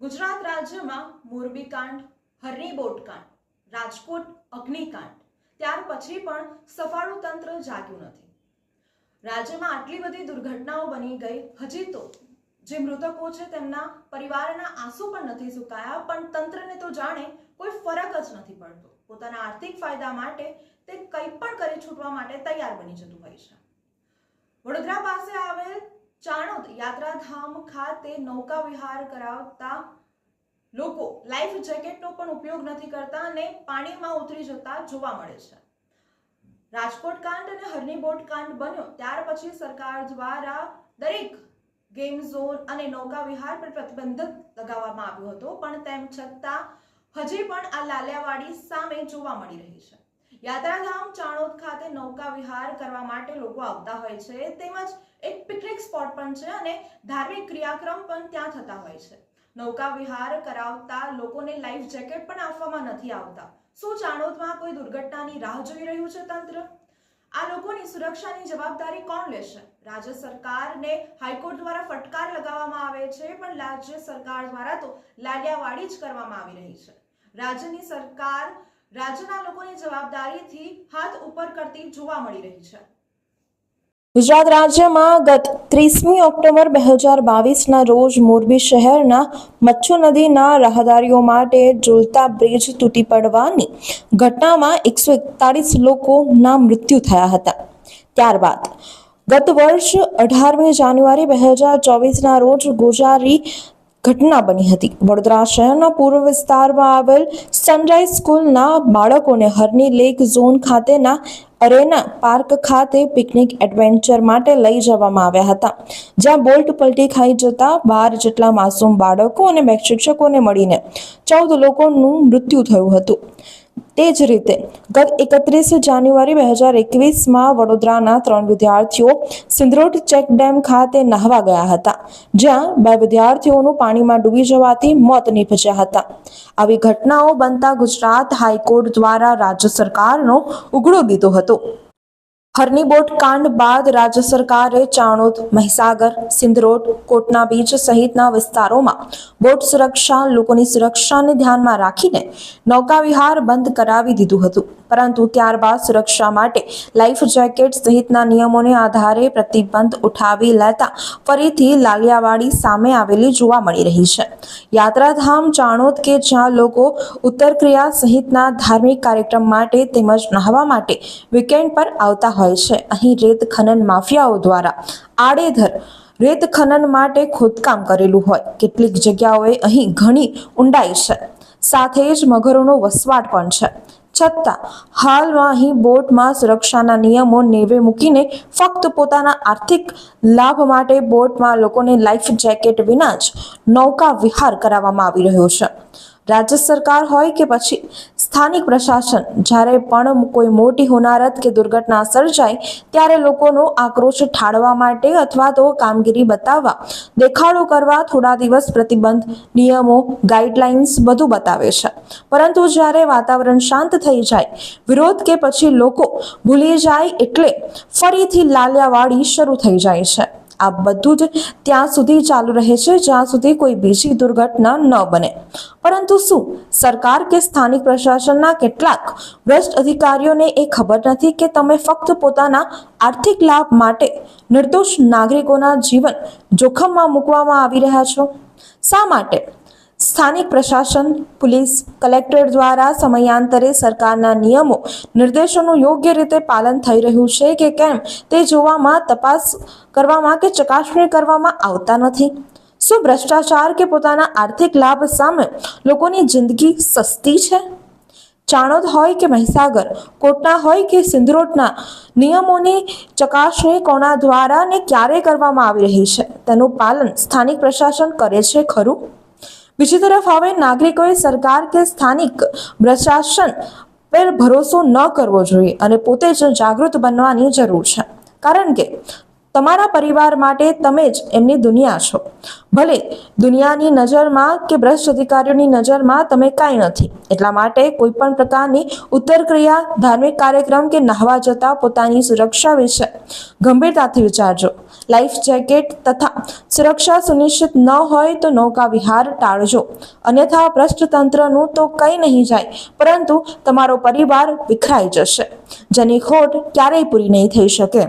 ગુજરાત રાજ્યમાં મોરબી કાંડ, હરણી બોટ કાંડ, રાજકોટ અગ્નિકાંડ ત્યાર પછી પણ સફાળું તંત્ર જાગ્યું નથી. રાજ્યમાં આટલી બધી દુર્ઘટનાઓ બની ગઈ, હજી તો. જે મૃતકો છે તેમના પરિવારના આંસુ પણ નથી સુકાયા, પણ તંત્રને તો જાણે કોઈ ફરક જ નથી પડતો. પોતાના આર્થિક ફાયદા માટે તે કંઈ પણ કરી છૂટવા માટે તૈયાર બની જતું હોય છે. વડોદરા પાસે આવેલ ચાણોદ યાત્રાધામ ખાતે નૌકા વિહાર કરાવતા લોકો લાઈફ જેકેટનો પણ ઉપયોગ નથી કરતા અને પાણીમાં ઉતરી જતા જોવા મળે છે. રાજકોટ કાંડ અને હરની બોટ કાંડ બન્યો. ત્યાર પછી સરકાર દ્વારા દરેક ગેમ ઝોન અને નૌકા વિહાર પર પ્રતિબંધ લગાવવામાં આવ્યો હતો. પણ તેમ છતાં હજી પણ આ લાલિયાવાડી સામે જોવા મળી રહી છે. યાત્રાધામ ચાણોદ ખાતે નૌકા વિહાર કરવા માટે લોકો આવતા હોય છે. તેમજ એક પિકનિક સ્પોટ પણ છે અને ધાર્મિક ક્રિયાક્રમ પણ ત્યાં થતા હોય છે. નૌકા વિહાર કરાવતા લોકોને લાઈફ જેકેટ પણ આપવામાં નથી આવતા. શું ચાણોદમાં કોઈ દુર્ઘટનાની રાહ જોઈ રહ્યું છે તંત્ર? આ લોકોની સુરક્ષાની જવાબદારી કોણ લેશે? રાજ્ય સરકારને હાઈકોર્ટ દ્વારા ફટકાર લગાવવામાં આવે છે, પણ રાજ્ય સરકાર દ્વારા તો લાલિયાવાડી જ કરવામાં આવી રહી છે. રાજ્યની સરકાર રાજ્યના લોકોની જવાબદારીથી હાથ ઉપર કરતી જોવા મળી રહી છે. ગુજરાત રાજ્યમાં ગત ત્રીસમી ઓક્ટોબર બે હજાર બાવીસના રોજ મોરબી શહેરના મચ્છુ નદીના રાહદારીઓ માટે ઝૂલતા બ્રિજ તૂટી પડવાની ઘટનામાં એકસો એકતાળીસ લોકોના મૃત્યુ થયા હતા. ત્યારબાદ ગત વર્ષ અઢારમી જાન્યુઆરી બે હજાર ચોવીસના રોજ ગોજારી ઘટના બની હતી. વડોદરા શહેરના પૂર્વ વિસ્તારમાં આવેલ સનરાઈઝ સ્કૂલના બાળકોને હરની લેક ઝોન ખાતેના અરેના પાર્ક ખાતે પિકનિક એડવેન્ચર માટે લઈ જવામાં આવ્યા હતા. જ્યાં બોલ્ટ પલટી ખાઈ જતા બાર જેટલા માસૂમ બાળકો અને શિક્ષકોને મળીને ચૌદ લોકોનું મૃત્યુ થયું હતું. તે જ રીતે, ગત એકત્રીસ જાન્યુઆરી બે હજાર એકવીસમાં વડોદરાના ત્રણ વિદ્યાર્થીઓ સિંદરોડ ચેક ડેમ ખાતે નહાવા ગયા હતા, જ્યાં બે વિદ્યાર્થીઓનું પાણીમાં ડૂબી જવાથી મોત નીપજ્યા હતા. આવી ઘટનાઓ બનતા ગુજરાત હાઈકોર્ટ દ્વારા રાજ્ય સરકારનો ઉઘડો દીધો હતો. હરની બોટ કાંડ બાદ રાજ્ય સરકારે ચાણોદ, મહીસાગર સિંધરોડ કોટના બીચ સહિતના વિસ્તારોમાં બોટ સુરક્ષા, લોકોની સુરક્ષાને ધ્યાનમાં રાખીને નૌકાવિહાર બંધ કરાવી દીધું હતું. પરંતુ ત્યારબાદ સુરક્ષા માટે લાઈફ જેકેટ સહિતના નિયમોને આધારે પ્રતિબંધ ઉઠાવી લેતા ફરીથી લાલિયાવાડી સામે આવેલી જોવા મળી રહી છે. યાત્રાધામ ચાણોદ કે જ્યાં લોકો ઉત્તરક્રિયા સહિતના ધાર્મિક કાર્યક્રમ માટે તેમજ નહાવા માટે વીકેન્ડ પર આવતા હોય છે. અહીં રેત ખનન માફિયાઓ દ્વારા આડેધર રેત ખનન માટે ખોદકામ કરેલું હોય. કેટલીક જગ્યાઓએ અહીં ઘણી ઊંડાઈ છે. સાથે જ મગરોનો વસવાટ પણ છે. છતાં, હાલમાં અહીં બોટમાં સુરક્ષાના નિયમો નેવે મૂકીને ફક્ત પોતાના આર્થિક લાભ માટે બોટમાં લોકોને લાઈફ જેકેટ વિના જ નૌકા વિહાર કરાવવામાં આવી રહ્યો છે. રાજ્ય સરકાર હોય કે પછી સ્થાનિક પ્રશાસન જ્યારે પણ કોઈ મોટી હોનારત કે દુર્ઘટના સર્જાય, ત્યારે લોકોનો આક્રોશ ઠાળવા માટે અથવા તો કામગીરી બતાવવા, દેખાડો કરવા થોડા દિવસ પ્રતિબંધ, નિયમો ગાઈડલાઇન્સ બધું બતાવે છે. પરંતુ જ્યારે વાતાવરણ શાંત થઈ જાય, વિરોધ કે પછી લોકો ભૂલી જાય એટલે ફરીથી લાલિયાવાડી શરૂ થઈ જાય છે. આ બધું જ ત્યાં સુધી ચાલુ રહે છે, જ્યાં સુધી કોઈ બીજી દુર્ઘટના ન બને. પરંતુ શું, સરકાર કે સ્થાનિક પ્રશાસનના કેટલાક ભ્રષ્ટ અધિકારીઓને એ ખબર નથી કે તમે ફક્ત પોતાના આર્થિક લાભ માટે નિર્દોષ નાગરિકોના જીવન જોખમમાં મૂકવામાં આવી રહ્યા છો? શા માટે સ્થાનિક પ્રશાસન, પોલીસ, કલેક્ટર દ્વારા સમયાંતરે સરકારના નિયમો, નિર્દેશોનું યોગ્ય રીતે પાલન થઈ રહ્યું છે કે કેમ તે જોવામાં તપાસ કરવામાં કે ચકાસણી કરવામાં આવતા નથી. શું ભ્રષ્ટાચાર કે પોતાના આર્થિક લાભ સામે લોકોની જિંદગી સસ્તી છે? ચાણોદ હોય કે મહીસાગર, કોટના હોય કે સિંદરોટના નિયમોની ચકાસણી કોના દ્વારા ને ક્યારે કરવામાં આવી રહી છે? તેનું પાલન સ્થાનિક પ્રશાસન કરે છે ખરું? બીજી તરફ હવે નાગરિકોએ સરકાર કે સ્થાનિક પ્રશાસન પર ભરોસો ન કરવો જોઈએ અને પોતે જ જાગૃત બનવાની જરૂર છે. કારણ કે તમારા પરિવાર માટે તમે જ એમની દુનિયા છો. ભલે દુનિયાની નજરમાં કે ભ્રષ્ટ અધિકારીઓની નજરમાં તમે કાંઈ નથી. એટલા માટે કોઈ પણ પ્રકારની ઉત્તર ક્રિયા ધાર્મિક કાર્યક્રમ કે નહાવા જતા પોતાની સુરક્ષા વિશે ગંભીરતાથી વિચારજો. લાઈફ જેકેટ તથા સુરક્ષા સુનિશ્ચિત ન હોય તો નૌકા વિહાર ટાળજો. અન્યથા ભ્રષ્ટ તંત્રનું તો કંઈ નહીં જાય, પરંતુ તમારો પરિવાર વિખરાઈ જશે. જેની ખોટ ક્યારેય પૂરી નહીં થઈ શકે.